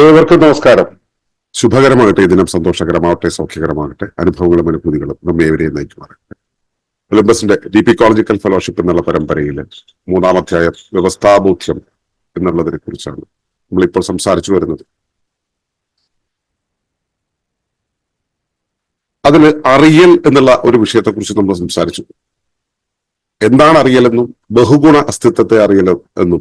ഏവർക്കും നമസ്കാരം. ശുഭകരമാകട്ടെ ദിനം സന്തോഷകരമാവട്ടെ സൗഖ്യകരമാകട്ടെ അനുഭവങ്ങളും അനുഭൂതികളും നമ്മെ ഏവരെയും നയിക്കുമാറട്ടെ ഒളിമ്പസിന്റെ ഡി പി കോളജിക്കൽ ഫെലോഷിപ്പ് എന്നുള്ള പരമ്പരയിലെ മൂന്നാം വ്യവസ്ഥാബോധ്യം എന്നുള്ളതിനെ കുറിച്ചാണ് നമ്മളിപ്പോൾ സംസാരിച്ചു വരുന്നത്. അതിൽ അറിയൽ എന്നുള്ള ഒരു വിഷയത്തെക്കുറിച്ച് നമ്മൾ സംസാരിച്ചു. എന്താണ് അറിയലെന്നും ബഹുഗുണ അസ്തിത്വത്തെ അറിയൽ എന്നും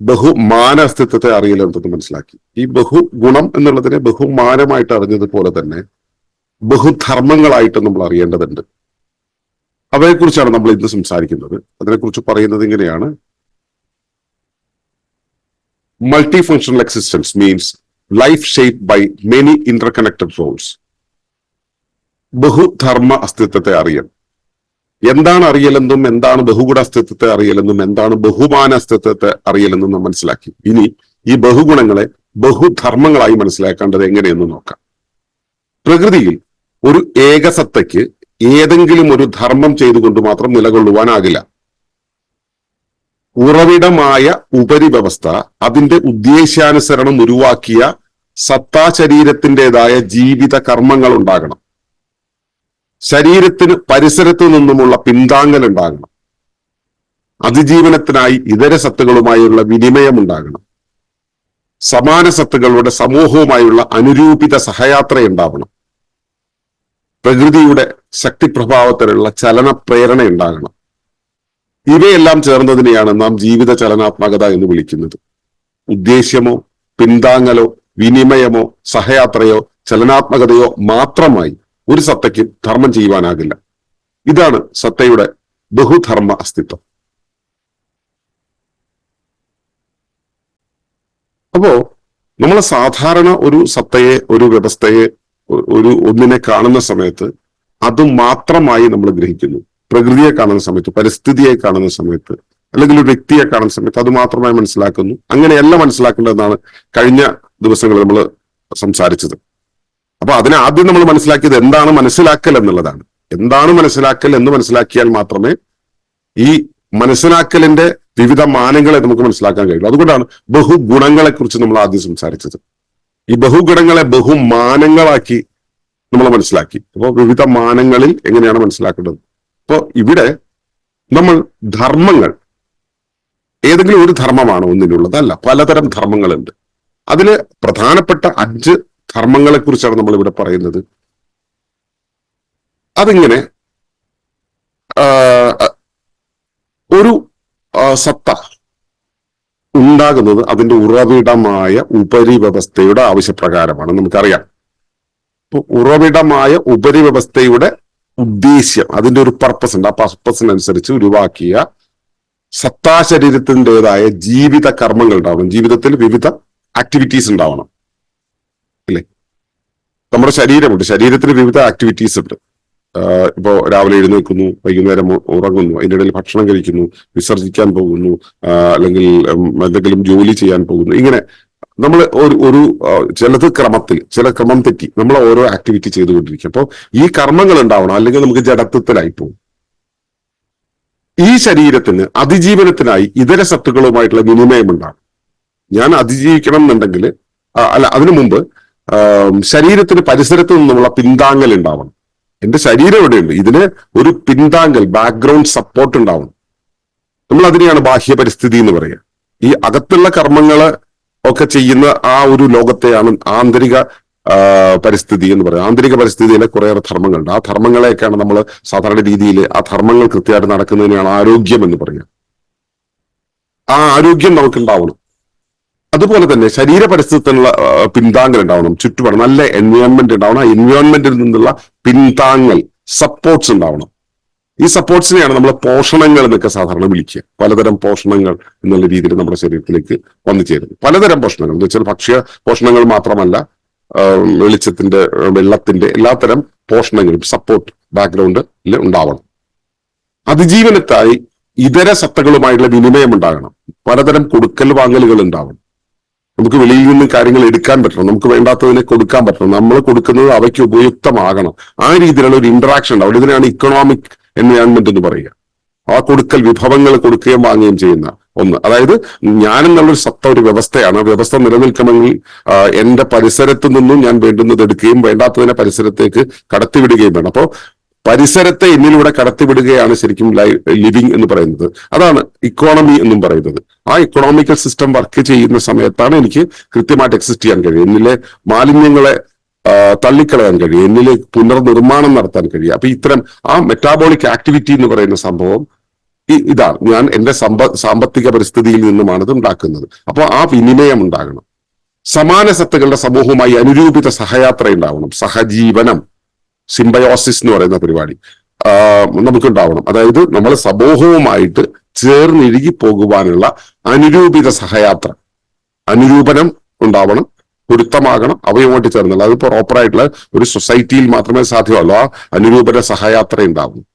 ബഹുമാന അസ്തിത്വത്തെ അറിയലെന്നത് മനസ്സിലാക്കി. ഈ ബഹുഗുണം എന്നുള്ളതിനെ ബഹുമാനമായിട്ട് അറിഞ്ഞതുപോലെ തന്നെ ബഹുധർമ്മങ്ങളായിട്ട് നമ്മൾ അറിയേണ്ടതുണ്ട്. അവയെക്കുറിച്ചാണ് നമ്മൾ ഇന്ന് സംസാരിക്കുന്നത്. അതിനെക്കുറിച്ച് പറയുന്നത് ഇങ്ങനെയാണ്. Multi functional existence means life shape by many interconnected roles ബഹുധർമ്മ അസ്തിത്വത്തെ അറിയൽ. എന്താണ് അറിയലെന്നും എന്താണ് ബഹുഗുണ അസ്തിത്വത്തെ അറിയലെന്നും എന്താണ് ബഹുമാന അസ്തിത്വത്തെ അറിയലെന്നും നാം മനസ്സിലാക്കി. ഇനി ഈ ബഹുഗുണങ്ങളെ ബഹുധർമ്മങ്ങളായി മനസ്സിലാക്കേണ്ടത് എങ്ങനെയെന്ന് നോക്കാം. പ്രകൃതിയിൽ ഒരു ഏകസത്തയ്ക്ക് ഏതെങ്കിലും ഒരു ധർമ്മം ചെയ്തുകൊണ്ട് മാത്രം നിലകൊള്ളുവാനാകില്ല. ഉറവിടമായ ഉപരിവ്യവസ്ഥ അതിന്റെ ഉദ്ദേശാനുസരണം ഉരുവാക്കിയ സത്താ ശരീരത്തിന്റെതായ ജീവിത കർമ്മങ്ങൾ ഉണ്ടാകണം. ശരീരത്തിന് പരിസരത്തു നിന്നുമുള്ള പിന്താങ്ങൽ ഉണ്ടാകണം. അതിജീവനത്തിനായി ഇതര സത്തുകളുമായുള്ള വിനിമയം ഉണ്ടാകണം. സമാന സത്തുകളുടെ സമൂഹവുമായുള്ള അനുരൂപിത സഹയാത്ര ഉണ്ടാവണം. പ്രകൃതിയുടെ ശക്തിപ്രഭാവത്തിലുള്ള ചലന പ്രേരണ ഉണ്ടാകണം. ഇവയെല്ലാം ചേർന്നതിനെയാണ് നാം ജീവിത ചലനാത്മകത എന്ന് വിളിക്കുന്നത്. ഉദ്ദേശ്യമോ പിന്താങ്ങലോ വിനിമയമോ സഹയാത്രയോ ചലനാത്മകതയോ മാത്രമായി ഒരു സത്തയ്ക്ക് ധർമ്മം ചെയ്യുവാനാകില്ല. ഇതാണ് സത്തയുടെ ബഹുധർമ്മ അസ്തിത്വം. അപ്പോ നമ്മൾ സാധാരണ ഒരു സത്തയെ ഒരു വ്യവസ്ഥയെ ഒരു ഒന്നിനെ കാണുന്ന സമയത്ത് അത് മാത്രമായി നമ്മൾ ഗ്രഹിക്കുന്നു. പ്രകൃതിയെ കാണുന്ന സമയത്ത് പരിസ്ഥിതിയെ കാണുന്ന സമയത്ത് അല്ലെങ്കിൽ ഒരു വ്യക്തിയെ കാണുന്ന സമയത്ത് അത് മാത്രമായി മനസ്സിലാക്കുന്നു. അങ്ങനെയല്ല മനസ്സിലാക്കേണ്ടതെന്നാണ് കഴിഞ്ഞ ദിവസങ്ങളിൽ നമ്മൾ സംസാരിച്ചത്. അപ്പൊ അതിനെ ആദ്യം നമ്മൾ മനസ്സിലാക്കിയത് എന്താണ് മനസ്സിലാക്കൽ എന്നുള്ളതാണ്. എന്താണ് മനസ്സിലാക്കൽ എന്ന് മനസ്സിലാക്കിയാൽ മാത്രമേ ഈ മനസ്സിലാക്കലിന്റെ വിവിധ മാനങ്ങളെ നമുക്ക് മനസ്സിലാക്കാൻ കഴിയുള്ളൂ. അതുകൊണ്ടാണ് ബഹുഗുണങ്ങളെ കുറിച്ച് നമ്മൾ ആദ്യം സംസാരിച്ചത്. ഈ ബഹുഗുണങ്ങളെ ബഹുമാനങ്ങളാക്കി നമ്മൾ മനസ്സിലാക്കി. അപ്പോൾ വിവിധ മാനങ്ങളിൽ എങ്ങനെയാണ് മനസ്സിലാക്കേണ്ടത്? അപ്പോൾ ഇവിടെ നമ്മൾ ധർമ്മങ്ങൾ ഏതെങ്കിലും ഒരു ധർമ്മമാണ് ഒന്നിനുള്ളതല്ല. പലതരം ധർമ്മങ്ങളുണ്ട്. അതിൽ പ്രധാനപ്പെട്ട അഞ്ച് ധർമ്മങ്ങളെ കുറിച്ചാണ് നമ്മൾ ഇവിടെ പറയുന്നത്. അതിങ്ങനെ ഒരു സത്ത ഉണ്ടാകുന്നത് അതിന്റെ ഉറവിടമായ ഉപരിവ്യവസ്ഥയുടെ ആവശ്യപ്രകാരമാണ്. നമുക്കറിയാം. ഇപ്പൊ ഉറവിടമായ ഉപരിവ്യവസ്ഥയുടെ ഉദ്ദേശ്യം അതിന്റെ ഒരു പർപ്പസ് ഉണ്ട്. ആ പർപ്പസിനനുസരിച്ച് ഉരുവാക്കിയ സത്താശരീരത്തിന്റെതായ ജീവിത കർമ്മങ്ങൾ ഉണ്ടാവണം. ജീവിതത്തിൽ വിവിധ ആക്ടിവിറ്റീസ് ഉണ്ടാവണം. നമ്മുടെ ശരീരമുണ്ട്. ശരീരത്തിന് വിവിധ ആക്ടിവിറ്റീസ് ഉണ്ട്. ഇപ്പോൾ ഇപ്പോ രാവിലെ എഴുന്നേൽക്കുന്നു വൈകുന്നേരം ഉറങ്ങുന്നു അതിന്റെ ഇടയിൽ ഭക്ഷണം കഴിക്കുന്നു വിസർജിക്കാൻ പോകുന്നു അല്ലെങ്കിൽ എന്തെങ്കിലും ജോലി ചെയ്യാൻ പോകുന്നു. ഇങ്ങനെ നമ്മൾ ഒരു ഒരു ചിലത് ക്രമത്തിൽ ചില ക്രമം തെറ്റി നമ്മൾ ഓരോ ആക്ടിവിറ്റി ചെയ്തുകൊണ്ടിരിക്കും. അപ്പോൾ ഈ കർമ്മങ്ങൾ ഉണ്ടാവണം അല്ലെങ്കിൽ നമുക്ക് ജഡത്വത്തിലായി പോകും. ഈ ശരീരത്തിന് അതിജീവനത്തിനായി ഇതര സത്തുക്കളുമായിട്ടുള്ള വിനിമയം ഉണ്ടാകും ഞാൻ അതിജീവിക്കണം എന്നുണ്ടെങ്കിൽ അല്ല അതിനു മുമ്പ് ശരീരത്തിന് പരിസരത്ത് നിന്നുമുള്ള പിന്താങ്ങൽ ഉണ്ടാവണം. എന്റെ ശരീരം എവിടെയുണ്ട് ഇതിന് ഒരു പിന്താങ്ങൽ ബാക്ക്ഗ്രൗണ്ട് സപ്പോർട്ട് ഉണ്ടാവണം. നമ്മൾ അതിനെയാണ് ബാഹ്യ പരിസ്ഥിതി എന്ന് പറയുക. ഈ അകത്തുള്ള കർമ്മങ്ങൾ ഒക്കെ ചെയ്യുന്ന ആ ഒരു ലോകത്തെയാണ് ആന്തരിക പരിസ്ഥിതി എന്ന് പറയുന്നത് ആന്തരിക പരിസ്ഥിതിയിലെ കുറേയേറെ ധർമ്മങ്ങളുണ്ട്. ആ ധർമ്മങ്ങളെയൊക്കെയാണ് നമ്മൾ സാധാരണ രീതിയിൽ ആ ധർമ്മങ്ങൾ കൃത്യമായിട്ട് നടക്കുന്നതിനെയാണ് ആരോഗ്യം എന്ന് പറയുക. ആ ആരോഗ്യം നമുക്ക് നമുക്കുണ്ടാവണം. അതുപോലെ തന്നെ ശരീര പരിസ്ഥിതിയുള്ള പിന്താങ്ങൽ ഉണ്ടാവണം ചുറ്റുപാട് നല്ല എൻവയോൺമെന്റ് ഉണ്ടാവണം. ആ എൻവയോൺമെന്റിൽ നിന്നുള്ള പിന്താങ്ങൽ സപ്പോർട്ട്സ് ഉണ്ടാവണം. ഈ സപ്പോർട്ട്സിനെയാണ് നമ്മൾ പോഷണങ്ങൾ എന്നൊക്കെ സാധാരണ വിളിക്കുക. പലതരം പോഷണങ്ങൾ എന്നുള്ള രീതിയിൽ നമ്മുടെ ശരീരത്തിലേക്ക് വന്നു ചേരുന്നു പലതരം പോഷണങ്ങൾ. എന്ന് വെച്ചാൽ ഭക്ഷ്യ പോഷണങ്ങൾ മാത്രമല്ല വെളിച്ചത്തിന്റെ വെള്ളത്തിന്റെ എല്ലാത്തരം പോഷണങ്ങളും സപ്പോർട്ട് ബാക്ക്ഗ്രൗണ്ടിൽ ഉണ്ടാവണം. അതിജീവനത്തായി ഇതര സത്തകളുമായിട്ടുള്ള വിനിമയം ഉണ്ടാകണം. പലതരം കൊടുക്കൽ വാങ്ങലുകൾ ഉണ്ടാവണം. നമുക്ക് വെളിയിൽ നിന്ന് കാര്യങ്ങൾ എടുക്കാൻ പറ്റണം നമുക്ക് വേണ്ടാത്തതിനെ കൊടുക്കാൻ പറ്റണം. നമ്മൾ കൊടുക്കുന്നത് അവയ്ക്ക് ഉപയുക്തമാകണം. ആ രീതിയിലുള്ള ഒരു ഇന്ററാക്ഷൻ ഉണ്ടാവും ഇതിനാണ് ഇക്കണോമിക് എൻവയോൺമെന്റ് എന്ന് പറയുക. ആ കൊടുക്കൽ വിഭവങ്ങൾ കൊടുക്കുകയും വാങ്ങുകയും ചെയ്യുന്ന ഒന്ന്. അതായത് ഞാൻ എന്നുള്ളൊരു സത്ത ഒരു വ്യവസ്ഥയാണ്. വ്യവസ്ഥ നിലനിൽക്കണമെങ്കിൽ എന്റെ പരിസരത്ത് നിന്നും ഞാൻ വേണ്ടുന്നത് എടുക്കുകയും വേണ്ടാത്തതിനെ പരിസരത്തേക്ക് കടത്തിവിടുകയും വേണം. അപ്പോൾ പരിസരത്തെ എന്നിലൂടെ കടത്തിവിടുകയാണ് ശരിക്കും ലിവിങ് എന്ന് പറയുന്നത്. അതാണ് ഇക്കോണമി എന്നും പറയുന്നത്. ആ ഇക്കോണോമിക്കൽ സിസ്റ്റം വർക്ക് ചെയ്യുന്ന സമയത്താണ് എനിക്ക് കൃത്യമായിട്ട് എക്സിസ്റ്റ് ചെയ്യാൻ കഴിയും എന്നിലെ മാലിന്യങ്ങളെ തള്ളിക്കളയാൻ കഴിയും എന്നിലെ പുനർനിർമ്മാണം നടത്താൻ കഴിയും അപ്പൊ ഇത്തരം ആ മെറ്റാബോളിക് ആക്ടിവിറ്റി എന്ന് പറയുന്ന സംഭവം ഇതാണ്. ഞാൻ എന്റെ സമ്പ സാമ്പത്തിക പരിസ്ഥിതിയിൽ നിന്നുമാണ് ഇത് ഉണ്ടാക്കുന്നത്. അപ്പോൾ ആ വിനിമയം ഉണ്ടാകണം. സമാന സത്തകളുടെ സമൂഹവുമായി അനുരൂപിത സഹയാത്ര ഉണ്ടാവണം. സഹജീവനം. സിംബയോസിസ് എന്ന് പറയുന്ന പരിപാടി. നമുക്കുണ്ടാവണം. അതായത് നമ്മൾ സമൂഹവുമായിട്ട് ചേർന്നിഴുകി പോകുവാനുള്ള അനുരൂപിത സഹയാത്ര. അനുരൂപനം ഉണ്ടാവണം പൊരുത്തമാകണം അവയുമായിട്ട് ചേർന്നുള്ള. അത് പ്രോപ്പറായിട്ടുള്ള ഒരു സൊസൈറ്റിയിൽ മാത്രമേ സാധ്യമല്ലോ ആ അനുരൂപന സഹയാത്ര ഉണ്ടാവും.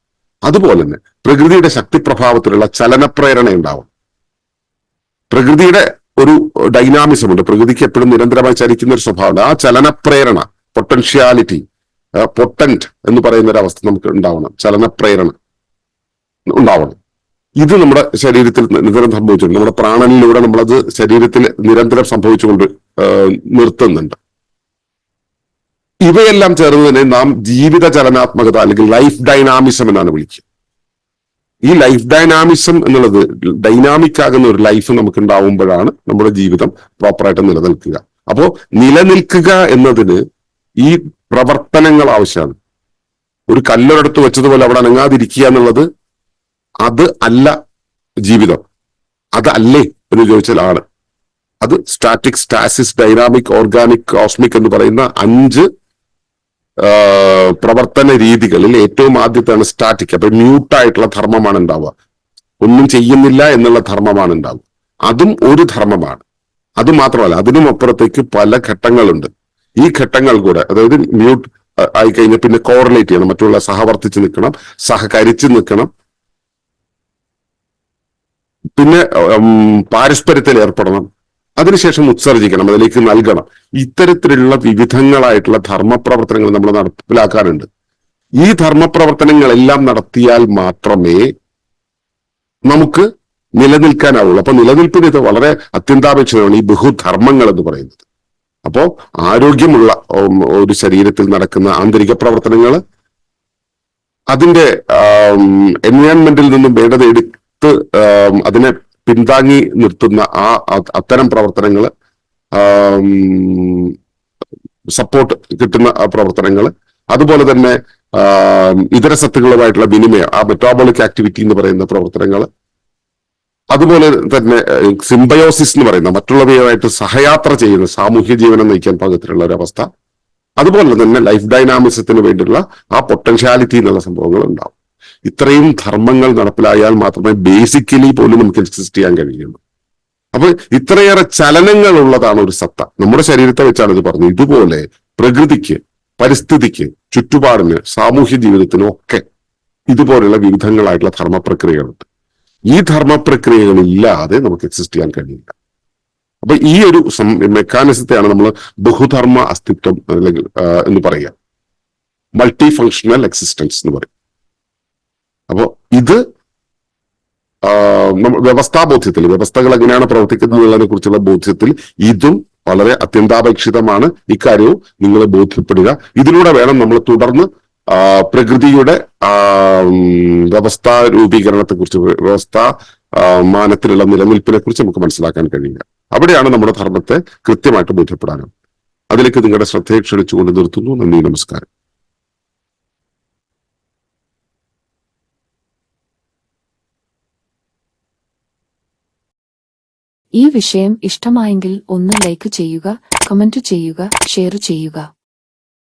അതുപോലെ തന്നെ പ്രകൃതിയുടെ ശക്തിപ്രഭാവത്തിലുള്ള ചലനപ്രേരണ ഉണ്ടാവും. പ്രകൃതിയുടെ ഒരു ഡൈനാമിസം ഉണ്ട്. പ്രകൃതിക്ക് എപ്പോഴും നിരന്തരമായി ചലിക്കുന്ന ഒരു സ്വഭാവമുണ്ട്. ആ ചലനപ്രേരണ പൊട്ടൻഷ്യാലിറ്റി പൊട്ടന്റ് എന്ന് പറയുന്ന ഒരു അവസ്ഥ നമുക്ക് ഉണ്ടാവണം. ചലന പ്രേരണ ഉണ്ടാവണം. ഇത് നമ്മുടെ ശരീരത്തിൽ നിരന്തരം സംഭവിച്ചിട്ടുണ്ട്. നമ്മുടെ പ്രാണനിലൂടെ നമ്മളത് ശരീരത്തിൽ നിരന്തരം സംഭവിച്ചുകൊണ്ട് നിർത്തുന്നുണ്ട്. ഇവയെല്ലാം ചേർന്ന് തന്നെ നാം ജീവിത ചലനാത്മകത അല്ലെങ്കിൽ ലൈഫ് ഡൈനാമിസം എന്നാണ് വിളിക്കുക. ഈ ലൈഫ് ഡൈനാമിസം എന്നുള്ളത് ഡൈനാമിക് ആകുന്ന ഒരു ലൈഫ് നമുക്ക് ഉണ്ടാവുമ്പോഴാണ് നമ്മുടെ ജീവിതം പ്രോപ്പറായിട്ട് നിലനിൽക്കുക. അപ്പോ നിലനിൽക്കുക എന്നതിന് ഈ പ്രവർത്തനങ്ങൾ ആവശ്യമാണ്. ഒരു കല്ലൊരിടത്ത് വെച്ചതുപോലെ അവിടെ അനങ്ങാതിരിക്കുക എന്നുള്ളത് അത് അല്ല ജീവിതം. അതല്ലേ എന്ന് ചോദിച്ചാൽ ആണ്. അത് static stasis dynamic organic cosmic എന്ന് പറയുന്ന അഞ്ച് പ്രവർത്തന രീതികളിൽ ഏറ്റവും ആദ്യത്തെയാണ് സ്റ്റാറ്റിക്. അപ്പൊ മ്യൂട്ടായിട്ടുള്ള ധർമ്മമാണ് ഉണ്ടാവുക. ഒന്നും ചെയ്യുന്നില്ല എന്നുള്ള ധർമ്മമാണ് ഉണ്ടാവുക. അതും ഒരു ധർമ്മമാണ്. അത് മാത്രമല്ല അതിനും അപ്പുറത്തേക്ക് പല ഘട്ടങ്ങളുണ്ട്. ഈ ഘട്ടങ്ങൾ കൂടെ അതായത് മ്യൂട്ട് ആയി കഴിഞ്ഞാൽ പിന്നെ കോറിലേറ്റ് ചെയ്യണം മറ്റുള്ള സഹവർത്തിച്ച് നിൽക്കണം സഹകരിച്ച് നിൽക്കണം. പിന്നെ പാരസ്പര്യത്തിൽ ഏർപ്പെടണം. അതിനുശേഷം ഉത്സർജിക്കണം അതിലേക്ക് നൽകണം. ഇത്തരത്തിലുള്ള വിവിധങ്ങളായിട്ടുള്ള ധർമ്മപ്രവർത്തനങ്ങൾ നമ്മൾ നടപ്പിലാക്കാറുണ്ട്. ഈ ധർമ്മപ്രവർത്തനങ്ങളെല്ലാം നടത്തിയാൽ മാത്രമേ നമുക്ക് നിലനിൽക്കാനാവുള്ളൂ. അപ്പൊ നിലനിൽപ്പിന് ഇത് വളരെ അത്യന്താപേക്ഷിതമാണ് ഈ ബഹുധർമ്മങ്ങൾ എന്ന് പറയുന്നത്. അപ്പോ ആരോഗ്യമുള്ള ഒരു ശരീരത്തിൽ നടക്കുന്ന ആന്തരിക പ്രവർത്തനങ്ങൾ അതിന്റെ എൻവയോൺമെന്റിൽ നിന്നും വേണ്ടത് എടുത്ത് അതിനെ പിന്താങ്ങി നിർത്തുന്ന ആ അത്തരം പ്രവർത്തനങ്ങൾ സപ്പോർട്ട് കിട്ടുന്ന പ്രവർത്തനങ്ങൾ അതുപോലെ തന്നെ ഇതര സത്തുക്കളുമായിട്ടുള്ള വിനിമയം ആ മെറ്റാബോളിക് ആക്ടിവിറ്റി എന്ന് പറയുന്ന പ്രവർത്തനങ്ങൾ അതുപോലെ തന്നെ സിംബയോസിസ് എന്ന് പറയുന്ന മറ്റുള്ളവയുമായിട്ട് സഹയാത്ര ചെയ്യുന്ന സാമൂഹ്യ ജീവനം നയിക്കാൻ പാകത്തിലുള്ള ഒരു അവസ്ഥ. അതുപോലെ തന്നെ ലൈഫ് ഡൈനാമിസത്തിന് വേണ്ടിയുള്ള ആ പൊട്ടൻഷ്യാലിറ്റി എന്നുള്ള സംഭവങ്ങൾ ഉണ്ടാവും. ഇത്രയും ധർമ്മങ്ങൾ നടപ്പിലായാൽ മാത്രമേ ബേസിക്കലി പോലും നമുക്ക് എക്സിസ്റ്റ് ചെയ്യാൻ കഴിയുള്ളൂ. അപ്പൊ ഇത്രയേറെ ചലനങ്ങൾ ഉള്ളതാണ് ഒരു സത്ത. നമ്മുടെ ശരീരത്തെ വെച്ചാണ് ഇത് പറഞ്ഞത്. ഇതുപോലെ പ്രകൃതിക്ക് പരിസ്ഥിതിക്ക് ചുറ്റുപാടിന് സാമൂഹ്യ ജീവിതത്തിനും ഒക്കെ ഇതുപോലെയുള്ള വിവിധങ്ങളായിട്ടുള്ള ധർമ്മപ്രക്രിയകളുണ്ട്. ഈ ധർമ്മപ്രക്രിയകളില്ലാതെ നമുക്ക് എക്സിസ്റ്റ് ചെയ്യാൻ കഴിയില്ല. അപ്പൊ ഈ ഒരു മെക്കാനിസത്തെയാണ് നമ്മൾ ബഹുധർമ്മ അസ്തിത്വം അല്ലെങ്കിൽ എന്ന് പറയുക. മൾട്ടി ഫങ്ഷണൽ എക്സിസ്റ്റൻസ് എന്ന് പറയും. അപ്പോ ഇത് വ്യവസ്ഥാബോധ്യത്തിൽ വ്യവസ്ഥകൾ എങ്ങനെയാണ് പ്രവർത്തിക്കുന്നത് എന്നുള്ളതിനെ കുറിച്ചുള്ള ബോധ്യത്തിൽ ഇതും വളരെ അത്യന്താപേക്ഷിതമാണ്. ഇക്കാര്യവും നിങ്ങൾ ബോധ്യപ്പെടുക. ഇതിലൂടെ വേണം നമ്മൾ തുടർന്ന് പ്രകൃതിയുടെ വ്യവസ്ഥാ രൂപീകരണത്തെ കുറിച്ച് വ്യവസ്ഥാ മാനത്തിലുള്ള നിലനിൽപ്പിനെ കുറിച്ച് നമുക്ക് മനസ്സിലാക്കാൻ കഴിയുക. അവിടെയാണ് നമ്മുടെ ധർമ്മത്തെ കൃത്യമായിട്ട് ബോധ്യപ്പെടാനും. അതിലേക്ക് നിങ്ങളുടെ ശ്രദ്ധയെ ക്ഷണിച്ചുകൊണ്ട് നിർത്തുന്നു. നന്ദി നമസ്കാരം. ഈ വിഷയം ഇഷ്ടമായെങ്കിൽ ഒന്ന് ലൈക്ക് ചെയ്യുക കമന്റ് ചെയ്യുക ഷെയർ ചെയ്യുക.